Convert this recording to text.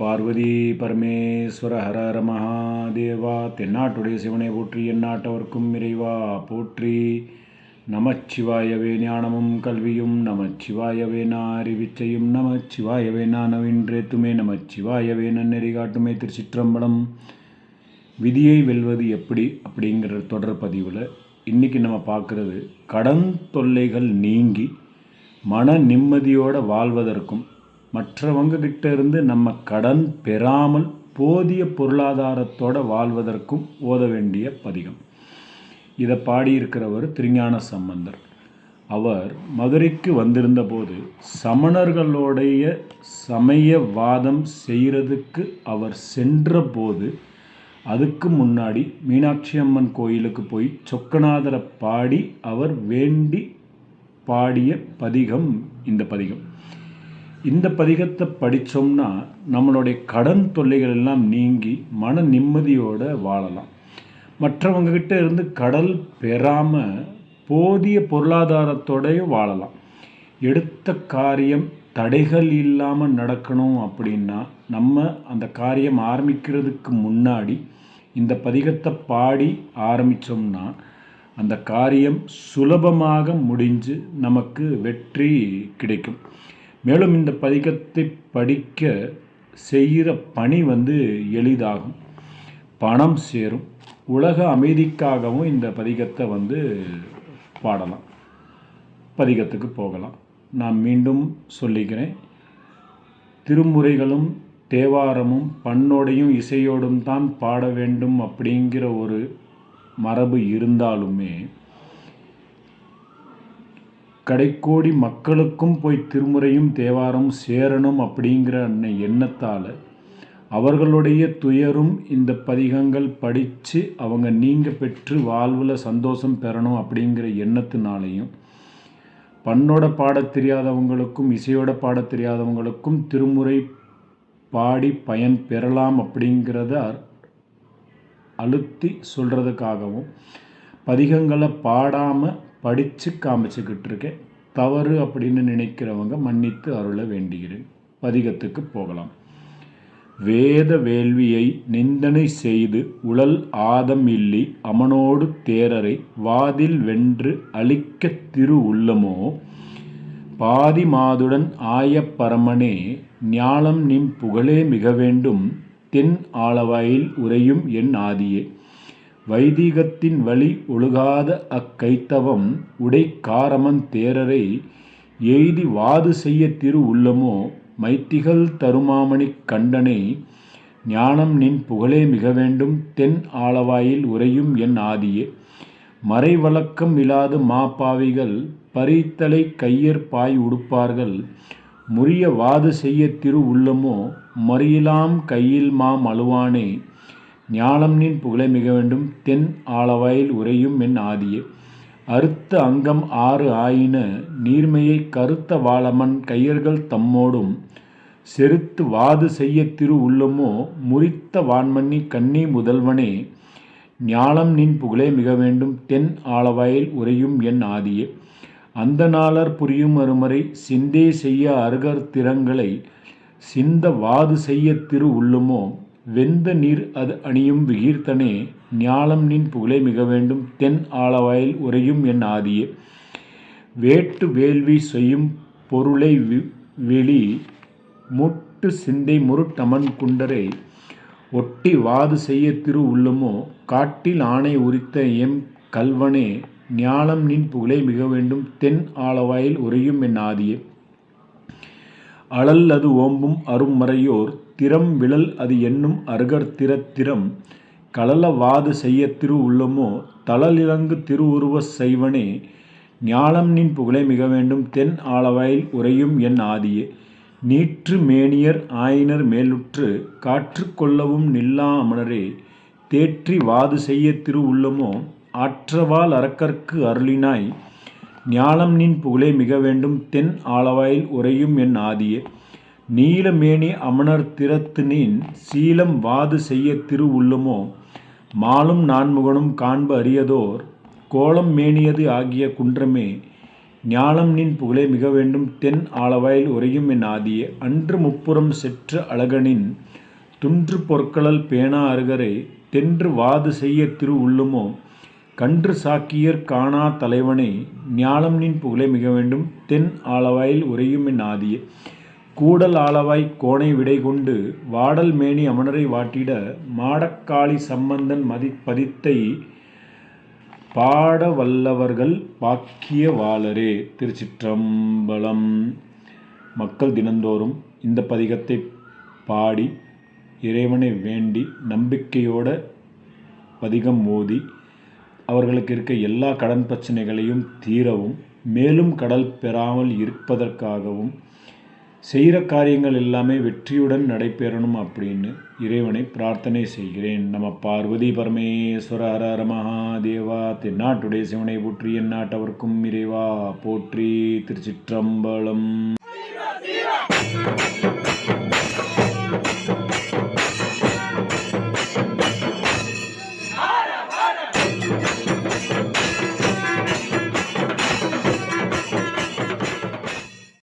பார்வதி பரமேஸ்வர ஹர ஹர மகாதேவா தென்னாட்டுடைய சிவனை போற்றி எந்நாட்டவர்க்கும் இறைவா போற்றி. நமச்சிவாயவே ஞானமும் கல்வியும் நமச்சிவாயவே நான் அறிவிச்சையும் நமச்சிவாயவே நானவின்றேத்துமே நவின்றேத்துமே நமச்சிவாயவே நன்னெறி காட்டுமே திருச்சிற்றம்பலம். விதியை வெல்வது எப்படி அப்படிங்கிற தொடர் பதிவில் இன்றைக்கி நம்ம பார்க்குறது கடன் தொல்லைகள் நீங்கி மன நிம்மதியோடு வாழ்வதற்கும் மற்றவங்க கிட்ட இருந்து நம்ம கடன் பெறாமல் போதிய பொருளாதாரத்தோடு வாழ்வதற்கும் ஓத வேண்டிய பதிகம். இதை பாடியிருக்கிறவர் திருஞான சம்பந்தர். அவர் மதுரைக்கு வந்திருந்தபோது சமணர்களுடைய சமணர்களுடைய சமயவாதம் செய்கிறதுக்கு அவர் சென்ற போது அதுக்கு முன்னாடி மீனாட்சி அம்மன் கோயிலுக்கு போய் சொக்கநாதரை பாடி அவர் வேண்டி பாடிய பதிகம் இந்த பதிகம். இந்த பதிகத்தை படித்தோம்னா நம்மளுடைய கடன் தொல்லைகள் எல்லாம் நீங்கி மன நிம்மதியோடு வாழலாம். மற்றவங்கக்கிட்ட இருந்து கடல் பெறாமல் போதிய பொருளாதாரத்தோடையும் வாழலாம். எடுத்த காரியம் தடைகள் இல்லாமல் நடக்கணும் அப்படின்னா நம்ம அந்த காரியம் ஆரம்பிக்கிறதுக்கு முன்னாடி இந்த பதிகத்தை பாடி ஆரம்பித்தோம்னா அந்த காரியம் சுலபமாக முடிஞ்சு நமக்கு வெற்றி கிடைக்கும். மேலும் இந்த பதிகத்தை படிக்க செய்கிற பணி வந்து எளிதாகும். பணம் சேரும். உலக அமைதிக்காகவும் இந்த பதிகத்தை வந்து பாடலாம். பதிகத்துக்கு போகலாம். நான் மீண்டும் சொல்லிக்கிறேன் திருமுறைகளும் தேவாரமும் பண்ணோடையும் இசையோடும் தான் பாட வேண்டும் அப்படிங்கிற ஒரு மரபு இருந்தாலுமே கடைக்கோடி மக்களுக்கும் போய் திருமுறையும் தேவாரம் சேரணும் அப்படிங்கிற அன்னை எண்ணத்தால் அவர்களுடைய துயரும் இந்த பதிகங்கள் படித்து அவங்க நீங்கள் பெற்று வாழ்வில் சந்தோஷம் பெறணும் அப்படிங்கிற எண்ணத்தினாலையும் பண்ணோட பாட தெரியாதவங்களுக்கும் இசையோட பாட தெரியாதவங்களுக்கும் திருமுறை பாடி பயன் பெறலாம் அப்படிங்கிறத அழுத்தி சொல்கிறதுக்காகவும் பதிகங்களை பாடாமல் படித்து காமிச்சுக்கிட்டு இருக்கேன் தவறு அப்படின்னு நினைக்கிறவங்க மன்னித்து அருள வேண்டுகிறேன். பதிகத்துக்கு போகலாம். வேத வேள்வியை நிந்தனை செய்து உழல் ஆதம் இல்லி அமனோடு தேரரை வாதில் வென்று அழிக்க திரு உள்ளமோ? பாதி மாதுடன் ஆய பரமனே ஞாலம் நின் புகழே மிக வேண்டும். தென் ஆளவாயில் உரையும் என் ஆதியே. வைதிகத்தின் வழி ஒழுகாத அக்கைத்தவம் உடை காரமன் தேரரை எய்தி வாது செய்ய திரு உள்ளமோ? மைத்திகள் தருமாமணிக் கண்டனை ஞானம் நின் புகழே மிக வேண்டும். தென் ஆளவாயில் உரையும் என் ஆதியே. மறைவழக்கம் இல்லாது மாப்பாவிகள் பறித்தலை கையர் பாய் உடுப்பார்கள். முறிய வாது செய்ய திரு உள்ளமோ? மறியலாம் கையில் மாம் அழுவானே. ஞானம் நின் புகழை மிக வேண்டும். தென் ஆளவாயில் உரையும் என் ஆதியே. அறுத்த அங்கம் ஆறு ஆயின நீர்மையை கருத்த வாழமன் கையர்கள் தம்மோடும். செருத்து வாது செய்ய திரு உள்ளமோ முறித்த வான்மண்ணி கண்ணி முதல்வனே. ஞானம் நின் புகழே மிக வேண்டும். தென் ஆளவாயில் உரையும் என் ஆதியே. அந்த நாளர் புரியும் அருமறை சிந்தே செய்ய அருகர் திறங்களை சிந்த வாது செய்ய திரு உள்ளமோ வெந்த நீர் அது அணியும் விகீர்த்தனே ஞாலம் நின் புகழே மிக வேண்டும் தென் ஆளவாயில் உரையும் என் ஆதியே. வேட்டு வேள்வி செய்யும் பொருளை வெளி முட்டு சிந்தை முருட்டமன் குண்டரை ஒட்டி வாது செய்ய திரு உள்ளமோ காட்டில் ஆணை உரித்த எம் கல்வனே ஞானம் நின் புகழை மிக வேண்டும் தென் ஆளவாயில் உரையும் என் ஆதியே. அழல் அது ஓம்பும் அரும்மறையோர் திறம் விழல் அது என்னும் அருகர் திறத்திறம் கலலவாது செய்ய திரு உள்ளமோ தளலிலங்கு திருவுருவ செய்வனே. ஞானம் நின் புகழை மிக வேண்டும் தென் ஆளவாயில் உறையும் என் ஆதியே. நீற்று மேனியர் ஆயினர் மேலுற்று காற்று கொள்ளவும் நில்லா அமனரே தேற்றி வாது செய்ய திரு உள்ளமோ ஆற்றவால் அறக்கற்கு அருளினாய். ஞானம் நின் புகழே மிக வேண்டும் தென் ஆளவாயில் உரையும் என் ஆதியே. நீலமேனி அமணர் திறத்து நீன் சீலம் வாது செய்ய திரு உள்ளுமோ? மாலும் நான்முகனும் காண்ப அறியதோர் கோலம் மேனியது ஆகிய குன்றமே. ஞானம் நின் புகழே மிக வேண்டும் தென் ஆளவாயில் உறையும் என் ஆதியே. அன்று முப்புறம் செற்ற அழகனின் துன்று பொற்களல் பேணா அருகரை தென்று வாது செய்ய திரு உள்ளுமோ? கன்று சாக்கியர் காணா தலைவனை ஞாலம் நின் புகழே மிக வேண்டும். தென் ஆளவாயில் உறையும் என் ஆதியே. கூடல் ஆளவாய் கோணை விடை கொண்டு வாடல் மேனி அமணரை வாட்டிட மாடக்காளி சம்பந்தன் மதி பதித்தை பாட வல்லவர்கள் பாக்கிய வாளரே. திருச்சிற்றம்பலம். மக்கள் தினந்தோறும் இந்த பதிகத்தை பாடி இறைவனை வேண்டி நம்பிக்கையோட பதிகம் மோதி அவர்களுக்கு இருக்க எல்லா கடன் பிரச்சனைகளையும் தீரவும் மேலும் கடல் பெறாமல் இருப்பதற்காகவும் செய்கிற காரியங்கள் எல்லாமே வெற்றியுடன் நடைபெறணும் அப்படின்னு இறைவனை பிரார்த்தனை செய்கிறேன். நம்ம பார்வதி பரமேஸ்வர ஹர ஹர மகாதேவா தென்னாட்டுடைய சிவனை போற்றி எந்நாட்டவர்க்கும் இறைவா போற்றி திருச்சிற்றம்பலம்.